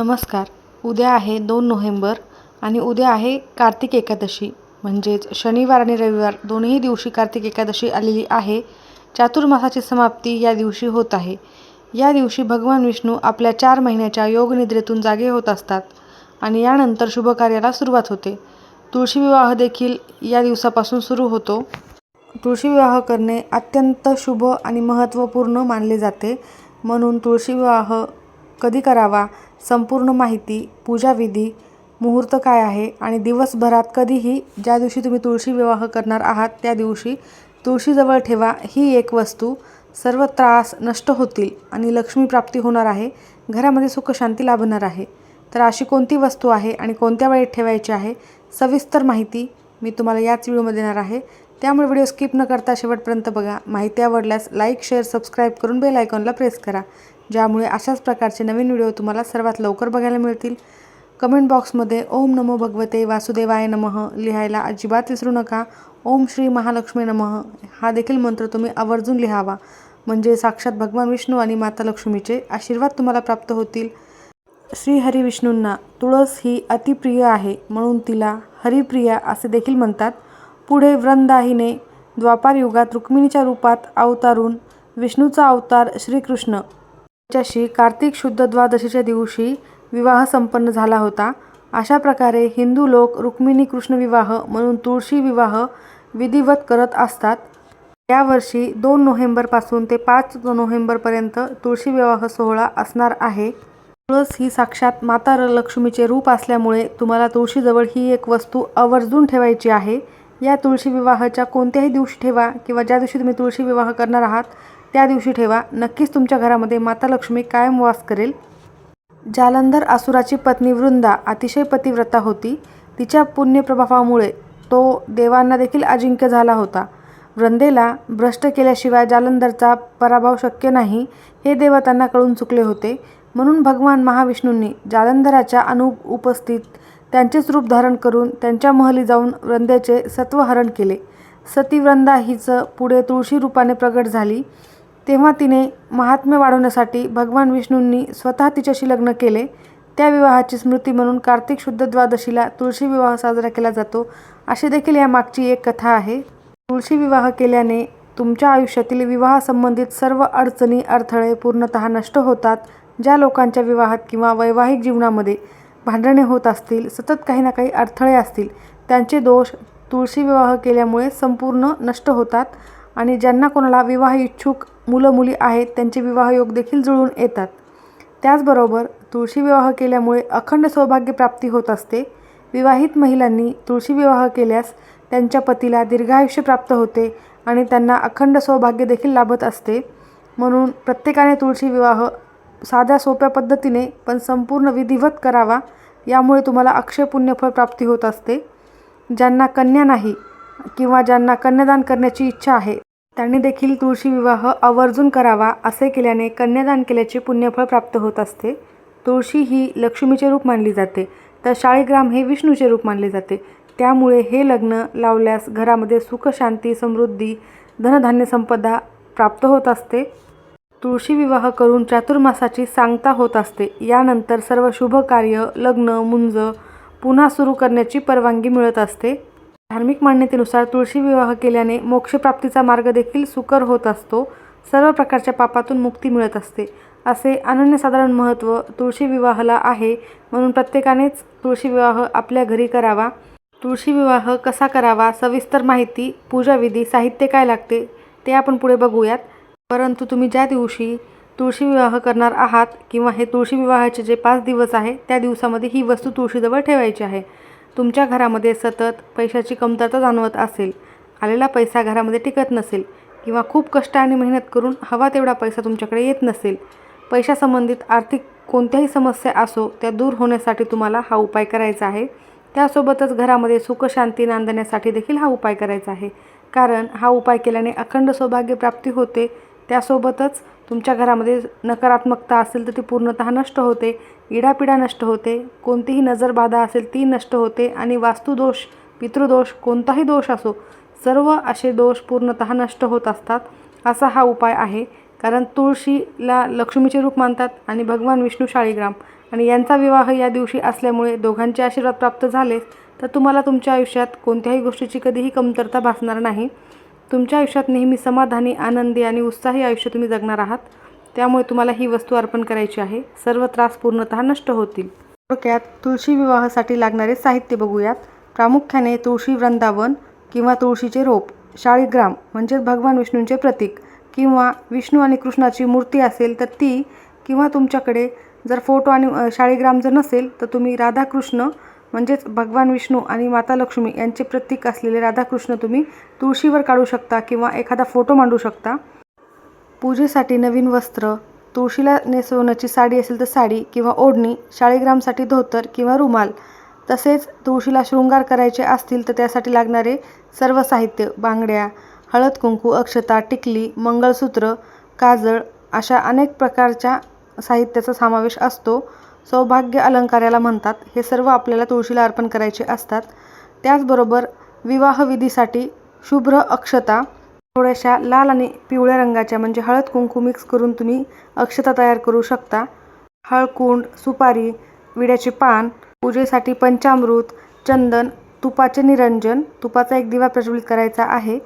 नमस्कार. उद्या आहे दोन नोव्हेंबर आणि उद्या आहे कार्तिक एकादशी. म्हणजेच शनिवार आणि रविवार दोन्ही दिवशी कार्तिक एकादशी आलेली आहे. चातुर्मासाची समाप्ती या दिवशी होत आहे. या दिवशी भगवान विष्णू आपल्या चार महिन्याच्या योगनिद्रेतून जागे होत असतात आणि यानंतर शुभकार्याला सुरुवात होते. तुळशी विवाह देखील या दिवसापासून सुरू होतो. तुळशी विवाह करणे अत्यंत शुभ आणि महत्त्वपूर्ण मानले जाते. म्हणून तुळशी विवाह कधी करावा? संपूर्ण माहिती पूजाविधी मुहूर्त काय आहे? आणि दिवसभरात कधीही ज्या दिवशी तुम्ही तुळशी विवाह करणार आहात त्या दिवशी तुळशीजवळ ठेवा. ही एक वस्तू. सर्व त्रास नष्ट होतील आणि लक्ष्मी प्राप्ती होणार आहे. घरामध्ये सुखशांती लाभणार आहे. तर अशी कोणती वस्तू आहे आणि कोणत्या वेळेत ठेवायची आहे? सविस्तर माहिती मी तुम्हाला याच व्हिडिओमध्ये देणार आहे. त्यामुळे व्हिडिओ स्किप न करता शेवटपर्यंत बघा. माहिती आवडल्यास लाईक शेअर सबस्क्राईब करून बेल आयकॉनला प्रेस करा. ज्यामुळे अशाच प्रकारचे नवीन व्हिडिओ तुम्हाला सर्वात लवकर बघायला मिळतील. कमेंट बॉक्समध्ये ओम नमो भगवते वासुदेवाय नमः लिहायला अजिबात विसरू नका. ओम श्री महालक्ष्मी नमः. हा देखील मंत्र तुम्ही आवर्जून लिहावा. म्हणजे साक्षात भगवान विष्णू आणि माता लक्ष्मीचे आशीर्वाद तुम्हाला प्राप्त होतील. श्री हरिविष्णूंना तुळस ही अतिप्रिय आहे म्हणून तिला हरिप्रिया असे देखील म्हणतात. पुढे वृंदाहिने द्वापारयुगात रुक्मिणीच्या रूपात अवतारून विष्णूचा अवतार श्रीकृष्ण. याच्याशी कार्तिक शुद्ध द्वादशीच्या दिवशी विवाह संपन्न झाला होता. अशा प्रकारे हिंदू लोक रुक्मिणी कृष्ण विवाह म्हणून तुळशी विवाह विधिवत करत असतात. यावर्षी दोन नोव्हेंबरपासून ते पाच नोव्हेंबरपर्यंत तुळशी विवाह सोहळा असणार आहे. तुळस ही साक्षात माता लक्ष्मीचे रूप असल्यामुळे तुम्हाला तुळशीजवळ ही एक वस्तू आवर्जून ठेवायची आहे. या तुळशी विवाहाच्या कोणत्याही दिवशी ठेवा किंवा ज्या दिवशी तुम्ही तुळशी विवाह करणार आहात त्या दिवशी ठेवा. नक्कीच तुमच्या घरामध्ये माता लक्ष्मी कायम वास करेल. जालंधर आसुराची पत्नी वृंदा अतिशय पतिव्रता होती. तिच्या पुण्यप्रभावामुळे तो देवांना देखील अजिंक्य झाला होता. वृंदेला भ्रष्ट केल्याशिवाय जालंधरचा पराभव शक्य नाही हे देवतांना कळून चुकले होते. म्हणून भगवान महाविष्णूंनी जालंधराच्या अनु उपस्थित त्यांचेच रूप धारण करून त्यांच्या महली जाऊन वृंद्याचे सत्वहरण केले. सती वृंदा पुढे तुळशी रूपाने प्रगट झाली. तेव्हा तिने महात्म्य वाढवण्यासाठी भगवान विष्णूंनी स्वतः तिच्याशी लग्न केले. त्या विवाहाची स्मृती म्हणून कार्तिक शुद्ध द्वादशीला तुळशी विवाह साजरा केला जातो अशी देखील या मागची एक कथा आहे. तुळशी विवाह केल्याने तुमच्या आयुष्यातील विवाहासंबंधित सर्व अडचणी अडथळे पूर्णतः नष्ट होतात. ज्या लोकांच्या विवाहात किंवा वैवाहिक जीवनामध्ये भांडणे होत असतील सतत काही ना काही अडथळे असतील त्यांचे दोष तुळशी विवाह केल्यामुळे संपूर्ण नष्ट होतात आणि ज्यांना कोणाला विवाह इच्छुक मुलं मुली आहेत त्यांचे विवाहयोग देखील जुळून येतात. त्याचबरोबर तुळशी विवाह केल्यामुळे अखंड सौभाग्य प्राप्ती होत असते. विवाहित महिलांनी तुळशी विवाह केल्यास त्यांच्या पतीला दीर्घायुष्य प्राप्त होते आणि त्यांना अखंड सौभाग्य देखील लाभत असते. म्हणून प्रत्येकाने तुळशी विवाह साध्या सोप्या पद्धतीने पण संपूर्ण विधिवत करावा यामुळे तुम्हाला अक्षय पुण्यफळ प्राप्ती होत असते. ज्यांना कन्या नाही किंवा ज्यांना कन्यादान करण्याची इच्छा आहे त्यांनी देखील तुळशी विवाह आवर्जून करावा असे केल्याने कन्यादान केल्याचे पुण्यफळ प्राप्त होत असते. तुळशी ही लक्ष्मीचे रूप मानली जाते तर शाळीग्राम हे विष्णूचे रूप मानले जाते. त्यामुळे हे लग्न लावल्यास घरामध्ये सुख शांती समृद्धी धनधान्य संपदा प्राप्त होत असते. तुळशी विवाह करून चातुर्मासाची सांगता होत असते. यानंतर सर्व शुभ कार्य लग्न मुंज पुन्हा सुरू करण्याची परवानगी मिळत असते. धार्मिक मान्यतेनुसार तुळशी विवाह केल्याने मोक्षप्राप्तीचा मार्ग देखील सुकर होत असतो. सर्व प्रकारच्या पापातून मुक्ती मिळत असते. असे अनन्यसाधारण महत्त्व तुळशी विवाहाला आहे म्हणून प्रत्येकानेच तुळशी विवाह आपल्या घरी करावा. तुळशी विवाह कसा करावा सविस्तर माहिती पूजाविधी साहित्य काय लागते ते आपण पुढे बघूयात. परंतु तुम्ही ज्या दिवशी तुळशी विवाह करणार आहात किंवा हे तुळशी विवाहाचे जे पाच दिवस आहे त्या दिवसामध्ये ही वस्तू तुळशीजवळ ठेवायची आहे. तुमच्या घरामध्ये सतत पैशाची कमतरता जाणवत असेल आलेला पैसा घरामध्ये टिकत नसेल किंवा खूप कष्ट आणि मेहनत करून हवा तेवढा पैसा तुमच्याकडे येत नसेल. पैशासंबंधित आर्थिक कोणत्याही समस्या असो त्या दूर होण्यासाठी तुम्हाला हा उपाय करायचा आहे. त्यासोबतच घरामध्ये सुखशांती नांदण्यासाठी देखील हा उपाय करायचा आहे. कारण हा उपाय केल्याने अखंड सौभाग्यप्राप्ती होते त्यासोबतच तुमच्या घरामध्ये नकारात्मकता असेल तर ती पूर्णतः नष्ट होते इडापिडा नष्ट होते कोणतीही नजरबाधा असेल ती नष्ट होते आणि वास्तुदोष पितृदोष कोणताही दोष असो सर्व असे दोष पूर्णतः नष्ट होत असतात असा हा उपाय आहे. कारण तुळशीला लक्ष्मीचे रूप मानतात आणि भगवान विष्णू शाळीग्राम आणि यांचा विवाह या दिवशी असल्यामुळे दोघांचे आशीर्वाद प्राप्त झाले तर तुम्हाला तुमच्या आयुष्यात कोणत्याही गोष्टीची कधीही कमतरता भासणार नाही. तुमच्या आयुष्यात नेहमी समाधानी आनंदी आणि उत्साही आयुष्य तुम्ही जगणार आहात. त्यामुळे तुम्हाला ही वस्तू अर्पण करायची आहे. सर्व त्रास पूर्णतः नष्ट होतील. थोडक्यात तुळशी विवाहासाठी लागणारे साहित्य बघूयात. प्रामुख्याने तुळशी वृंदावन किंवा तुळशीचे रोप शाळीग्राम म्हणजेच भगवान विष्णूंचे प्रतीक किंवा विष्णू आणि कृष्णाची मूर्ती असेल तर ती किंवा तुमच्याकडे जर फोटो आणि शाळीग्राम जर नसेल तर तुम्ही राधाकृष्ण म्हणजेच भगवान विष्णू आणि माता लक्ष्मी यांचे प्रतीक असलेले राधाकृष्ण तुम्ही तुळशीवर काढू शकता किंवा एखादा फोटो मांडू शकता. पूजेसाठी नवीन वस्त्र तुळशीला नेसवण्याची साडी असेल तर साडी किंवा ओढणी शाळेग्रामसाठी धोतर किंवा रुमाल तसेच तुळशीला शृंगार करायचे असतील तर त्यासाठी लागणारे सर्व साहित्य बांगड्या हळद कुंकू अक्षता टिकली मंगळसूत्र काजळ अशा अनेक प्रकारच्या साहित्याचा समावेश असतो. सौभाग्य अलंकार याला म्हणतात हे सर्व आपल्याला तुळशीला अर्पण करायचे असतात. त्याचबरोबर विवाहविधीसाठी शुभ्र अक्षता थोड्याशा लाल आणि पिवळ्या रंगाच्या म्हणजे हळद कुंकू मिक्स करून तुम्ही अक्षता तयार करू शकता. हळकुंड सुपारी विड्याचे पान पूजेसाठी पंचामृत चंदन तुपाचे निरंजन तुपाचा एक दिवा प्रज्वलित करायचा आहे.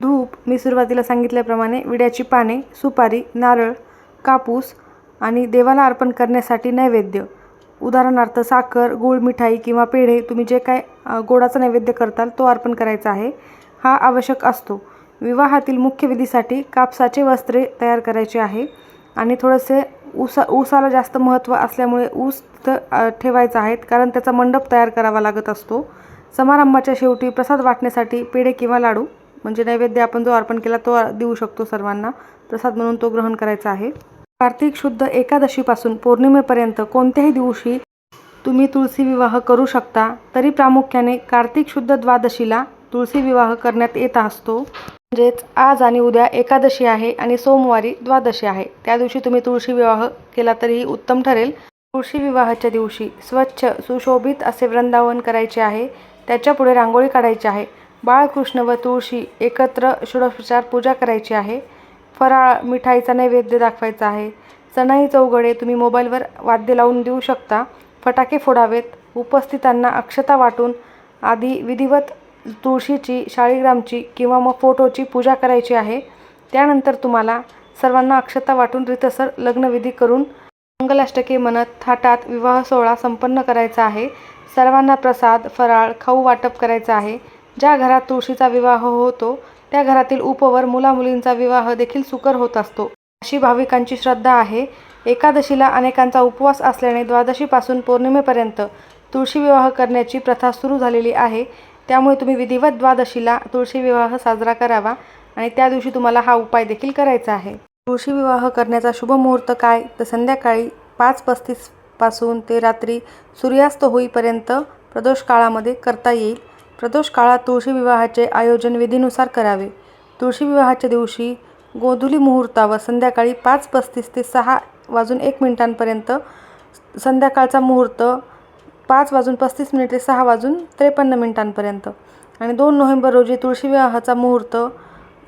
धूप मी सुरुवातीला सांगितल्याप्रमाणे विड्याची पाने सुपारी नारळ कापूस आणि देवाला अर्पण करण्यासाठी नैवेद्य. उदाहरणार्थ साखर गूळ मिठाई किंवा पेढे तुम्ही जे काय गोडाचा नैवेद्य करताल तो अर्पण करायचा आहे. हा आवश्यक असतो. विवाहातील मुख्य विधीसाठी कापसाचे वस्त्रे तयार करायचे आहे आणि थोडेसे ऊसा ऊसाला जास्त महत्त्व असल्यामुळे ऊस तिथं ठेवायचं ठेवायचा आहे कारण त्याचा मंडप तयार करावा लागत असतो. समारंभाच्या शेवटी प्रसाद वाटण्यासाठी पेढे किंवा लाडू म्हणजे नैवेद्य आपण जो अर्पण केला तो देऊ शकतो सर्वांना. प्रसाद म्हणून तो ग्रहण करायचा आहे. कार्तिक शुद्ध एकादशीपासून पौर्णिमेपर्यंत कोणत्याही दिवशी तुम्ही तुळशी विवाह करू शकता. तरी प्रामुख्याने कार्तिक शुद्ध द्वादशीला तुळशी विवाह करण्यात येत असतो. म्हणजेच आज आणि उद्या एकादशी आहे आणि सोमवारी द्वादशी आहे. त्या दिवशी तुम्ही तुळशी विवाह केला तरीही उत्तम ठरेल. तुळशी विवाहाच्या दिवशी स्वच्छ सुशोभित असे वृंदावन करायचे आहे. त्याच्यापुढे रांगोळी काढायची आहे. बाळकृष्ण व तुळशी एकत्र षोडोपचार पूजा करायची आहे. फराळ मिठाईचा नैवेद्य दाखवायचा आहे. सणाई चौघडे तुम्ही मोबाईलवर वाद्य लावून देऊ शकता. फटाके फोडावेत. उपस्थितांना अक्षता वाटून आधी विधिवत तुळशीची शाळीग्रामची किंवा मग फोटोची पूजा करायची आहे. त्यानंतर तुम्हाला सर्वांना अक्षता वाटून रितसर लग्नविधी करून मंगलाष्टके म्हणत थाटात विवाह सोहळा संपन्न करायचा आहे. सर्वांना प्रसाद फराळ खाऊ वाटप करायचा आहे. ज्या घरात तुळशीचा विवाह होतो त्या घरातील उपवर मुलामुलींचा विवाह देखील सुकर होत असतो. अशी भाविकांची श्रद्धा आहे. एकादशीला अनेकांचा उपवास असल्याने द्वादशीपासून पौर्णिमेपर्यंत तुळशी विवाह करण्याची प्रथा सुरू झालेली आहे. त्यामुळे तुम्ही विधिवत द्वादशीला तुळशी विवाह साजरा करावा आणि त्या दिवशी तुम्हाला हा उपाय देखील करायचा आहे. तुळशी विवाह करण्याचा शुभ मुहूर्त काय? तर संध्याकाळी पाच पस्तीसपासून ते रात्री सूर्यास्त होईपर्यंत प्रदोष काळामध्ये करता येईल. प्रदोष काळात तुळशी विवाहाचे आयोजन विधीनुसार करावे. तुळशी विवाहाच्या दिवशी गोधुली मुहूर्तावर संध्याकाळी पाच पस्तीस ते सहा वाजून एक मिनिटांपर्यंत संध्याकाळचा मुहूर्त पाच वाजून पस्तीस मिनिटे सहा वाजून त्रेपन्न मिनिटांपर्यंत. आणि दोन नोव्हेंबर रोजी तुळशी विवाहाचा मुहूर्त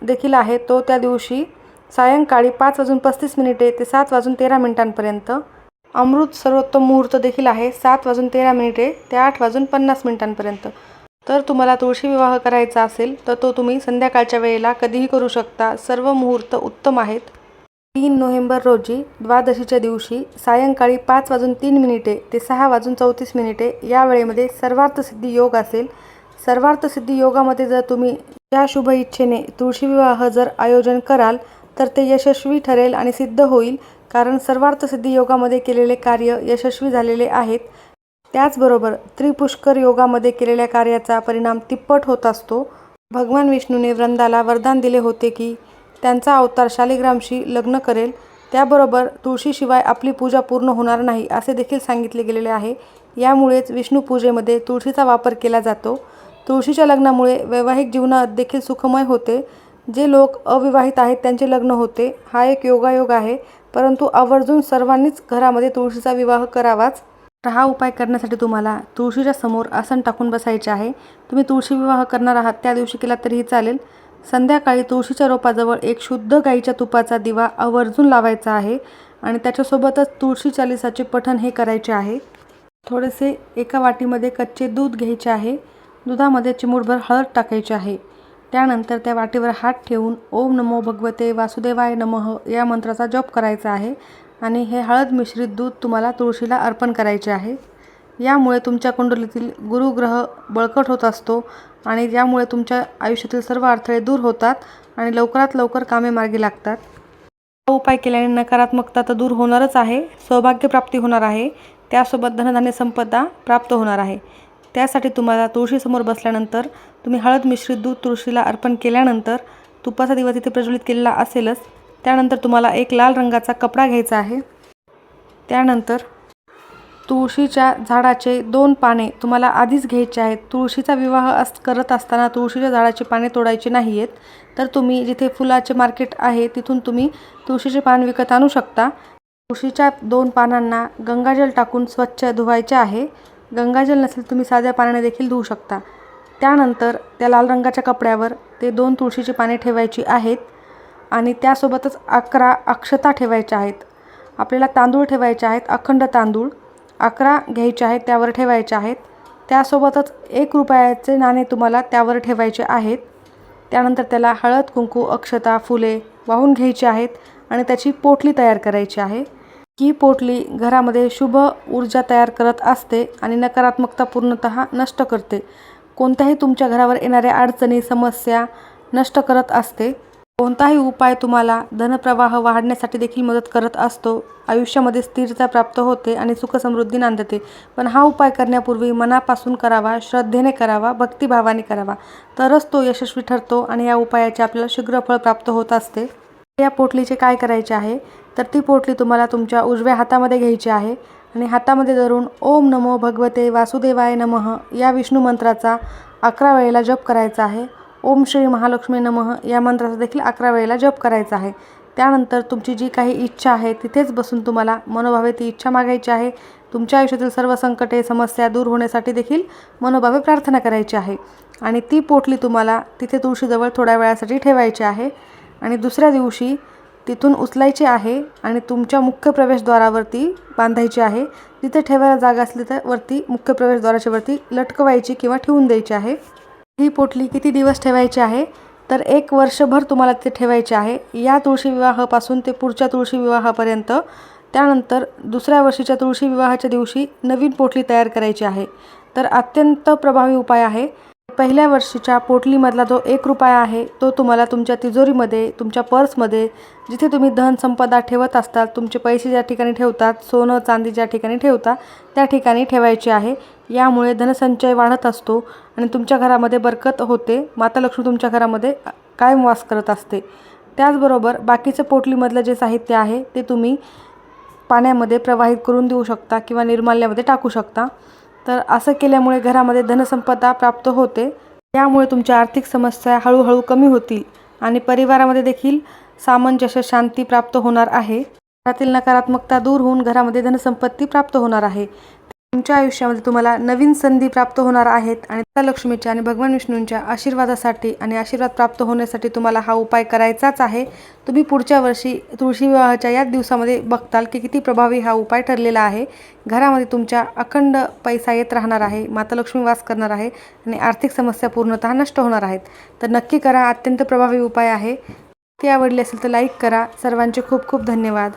देखील आहे. तो त्या दिवशी सायंकाळी पाच वाजून पस्तीस मिनिटे ते सात वाजून तेरा मिनिटांपर्यंत. अमृत सर्वोत्तम मुहूर्त देखील आहे. सात वाजून तेरा मिनिटे ते आठ वाजून पन्नास मिनिटांपर्यंत. तर तुम्हाला तुळशी विवाह करायचा असेल तर तो तुम्ही संध्याकाळच्या वेळेला कधीही करू शकता. सर्व मुहूर्त उत्तम आहेत. तीन नोव्हेंबर रोजी द्वादशीच्या दिवशी सायंकाळी पाच वाजून तीन मिनिटे ते सहा वाजून चौतीस मिनिटे या वेळेमध्ये सर्वार्थसिद्धी योग असेल. सर्वार्थसिद्धी योगामध्ये जर तुम्ही ज्या शुभ इच्छेने तुळशी विवाह जर आयोजन कराल तर ते यशस्वी ठरेल आणि सिद्ध होईल. कारण सर्वार्थसिद्धी योगामध्ये केलेले कार्य यशस्वी झालेले आहेत. त्याचबरोबर त्रिपुष्कर योगामध्ये केलेल्या कार्याचा परिणाम तिप्पट होत असतो. भगवान विष्णूने वृंदाला वरदान दिले होते की त्यांचा अवतार शालिग्रामशी लग्न करेल. त्याबरोबर तुळशीशिवाय आपली पूजा पूर्ण होणार नाही असे देखील सांगितले गेलेले आहे. यामुळेच विष्णू पूजेमध्ये तुळशीचा वापर केला जातो. तुळशीच्या लग्नामुळे वैवाहिक जीवनात देखील सुखमय होते. जे लोक अविवाहित आहेत त्यांचे लग्न होते. हा एक योगायोग आहे. परंतु आवर्जून सर्वांनीच घरामध्ये तुळशीचा विवाह करावाच. तर हा उपाय करण्यासाठी तुम्हाला तुळशीच्या समोर आसन टाकून बसायचे आहे. तुम्ही तुळशी विवाह करणार आहात त्या दिवशी केला तरीही चालेल. संध्याकाळी तुळशीच्या रोपाजवळ एक शुद्ध गाईच्या तुपाचा दिवा आवर्जून लावायचा आहे आणि त्याच्यासोबतच तुळशी चालिसाचे पठण हे करायचे आहे. थोडेसे एका वाटीमध्ये कच्चे दूध घ्यायचे आहे. दुधामध्ये चिमूटभर हळद टाकायची आहे. त्यानंतर त्या वाटीवर हात ठेवून ओम नमो भगवते वासुदेवाय नमः या मंत्राचा जप करायचा आहे. आणि हे हळद मिश्रित दूध तुम्हाला तुळशीला अर्पण करायचे आहे. यामुळे तुमच्या कुंडलीतील गुरुग्रह बळकट होत असतो आणि यामुळे तुमच्या आयुष्यातील सर्व अडथळे दूर होतात आणि लवकरात लवकर कामे मार्गी लागतात. हा उपाय केल्याने नकारात्मकता तर दूर होणारच आहे सौभाग्यप्राप्ती होणार आहे. त्यासोबत धनधान्य संपदा प्राप्त होणार आहे. त्यासाठी तुम्हाला तुळशीसमोर बसल्यानंतर तुम्ही हळद मिश्रित दूध तुळशीला अर्पण केल्यानंतर तुपाचा दिवा तिथे प्रज्वलित केलेला असेलच. त्यानंतर तुम्हाला एक लाल रंगाचा कपडा घ्यायचा आहे. त्यानंतर तुळशीच्या झाडाचे दोन पाने तुम्हाला आधीच घ्यायचे आहेत. तुळशीचा विवाह अस करत असताना तुळशीच्या झाडाची पाने तोडायची नाही आहेत तर तुम्ही जिथे फुलाचे मार्केट आहे तिथून तुम्ही तुळशीचे पान विकत आणू शकता. तुळशीच्या दोन पानांना गंगाजल टाकून स्वच्छ धुवायचे आहे. गंगाजल नसेल तुम्ही साध्या पाण्याने देखील धुवू शकता. त्यानंतर त्या लाल रंगाच्या कपड्यावर ते दोन तुळशीची पाने ठेवायची आहेत. आणि त्यासोबतच अकरा अक्षता ठेवायच्या आहेत. आपल्याला तांदूळ ठेवायचे आहेत अखंड तांदूळ. अकरा घ्यायचे आहेत त्यावर ठेवायचे आहेत. त्यासोबतच एक रुपयाचे नाणे तुम्हाला त्यावर ठेवायचे आहेत. त्यानंतर त्याला हळद कुंकू अक्षता फुले वाहून घ्यायची आहेत आणि त्याची पोटली तयार करायची आहे. ही पोटली घरामध्ये शुभ ऊर्जा तयार करत असते आणि नकारात्मकता पूर्णतः नष्ट करते. कोणत्याही तुमच्या घरावर येणाऱ्या अडचणी समस्या नष्ट करत असते. कोणताही उपाय तुम्हाला धनप्रवाह वाढण्यासाठी देखील मदत करत असतो. आयुष्यामध्ये स्थिरता प्राप्त होते आणि सुखसमृद्धी नांदते. पण हा उपाय करण्यापूर्वी मनापासून करावा श्रद्धेने करावा भक्तिभावाने करावा. तरच तो यशस्वी ठरतो आणि या उपायाचे आपल्याला शीघ्र फळ प्राप्त होत असते. या पोटलीचे काय करायचे आहे? तर ती पोटली तुम्हाला तुमच्या उजव्या हातामध्ये घ्यायची आहे आणि हातामध्ये धरून ओम नमो भगवते वासुदेवाय नमः या विष्णू मंत्राचा अकरा वेळेला जप करायचा आहे. ओम श्री महालक्ष्मी नमः या मंत्राचा देखील अकरा वेळेला जप करायचा आहे. त्यानंतर तुमची जी काही इच्छा आहे तिथेच बसून तुम्हाला मनोभावे ती इच्छा मागायची आहे. तुमच्या आयुष्यातील सर्व संकटे समस्या दूर होण्यासाठी देखील मनोभावे प्रार्थना करायची आहे. आणि ती पोटली तुम्हाला तिथे तुळशीजवळ थोड्या वेळासाठी ठेवायची आहे. आणि दुसऱ्या दिवशी तिथून उचलायची आहे आणि तुमच्या मुख्य प्रवेशद्वारावरती बांधायची आहे. तिथे ठेवायला जागा असली तर वरती मुख्य प्रवेशद्वाराच्या वरती लटकवायची किंवा ठेवून द्यायची आहे. ही पोटली किती दिवस ठेवायची आहे? तर एक वर्षभर तुम्हाला ते ठेवायचे आहे. या तुळशी विवाहापासून ते पुढच्या तुळशी विवाहापर्यंत. त्यानंतर दुसऱ्या वर्षीच्या तुळशी विवाहाच्या दिवशी नवीन पोटली तयार करायची आहे. तर अत्यंत प्रभावी उपाय आहे. पहिल्या वर्षीच्या पोटलीमधला जो एक रुपया आहे तो तुम्हाला तुमच्या तिजोरीमध्ये तुमच्या पर्समध्ये जिथे तुम्ही धनसंपदा ठेवत असतात तुमचे पैसे ज्या ठिकाणी ठेवतात सोनं चांदी ज्या ठिकाणी ठेवता त्या ठिकाणी ठेवायचे आहे. यामुळे धनसंचय वाढत असतो आणि तुमच्या घरामध्ये बरकत होते. माता लक्ष्मी तुमच्या घरामध्ये कायम वास करत असते. त्याचबरोबर बाकीचं पोटलीमधलं जे साहित्य आहे ते तुम्ही पाण्यामध्ये प्रवाहित करून देऊ शकता किंवा निर्माल्यामध्ये टाकू शकता. तर असं केल्यामुळे घरामध्ये धनसंपदा प्राप्त होते. त्यामुळे तुमच्या आर्थिक समस्या हळूहळू कमी होतील आणि परिवारामध्ये देखील सामंजस्य शांती प्राप्त होणार आहे. घरातील नकारात्मकता दूर होऊन घरामध्ये धनसंपत्ती प्राप्त होणार आहे. तुमच्या आयुष्यामध्ये तुम्हाला नवीन संधी प्राप्त होणार आहेत आणि त्या लक्ष्मीच्या आणि भगवान विष्णूंच्या आशीर्वादासाठी आणि आशीर्वाद प्राप्त होण्यासाठी तुम्हाला हा उपाय करायचाच आहे. तुम्ही पुढच्या वर्षी तुळशी विवाहाच्या याच दिवसामध्ये बघताल की किती प्रभावी हा उपाय ठरलेला आहे. घरामध्ये तुमच्या अखंड पैसा येत राहणार आहे माता लक्ष्मी वास करणार आहे आणि आर्थिक समस्या पूर्णतः नष्ट होणार आहेत. तर नक्की करा अत्यंत प्रभावी उपाय आहे. ती आवडली असेल तर लाईक करा. सर्वांचे खूप खूप धन्यवाद.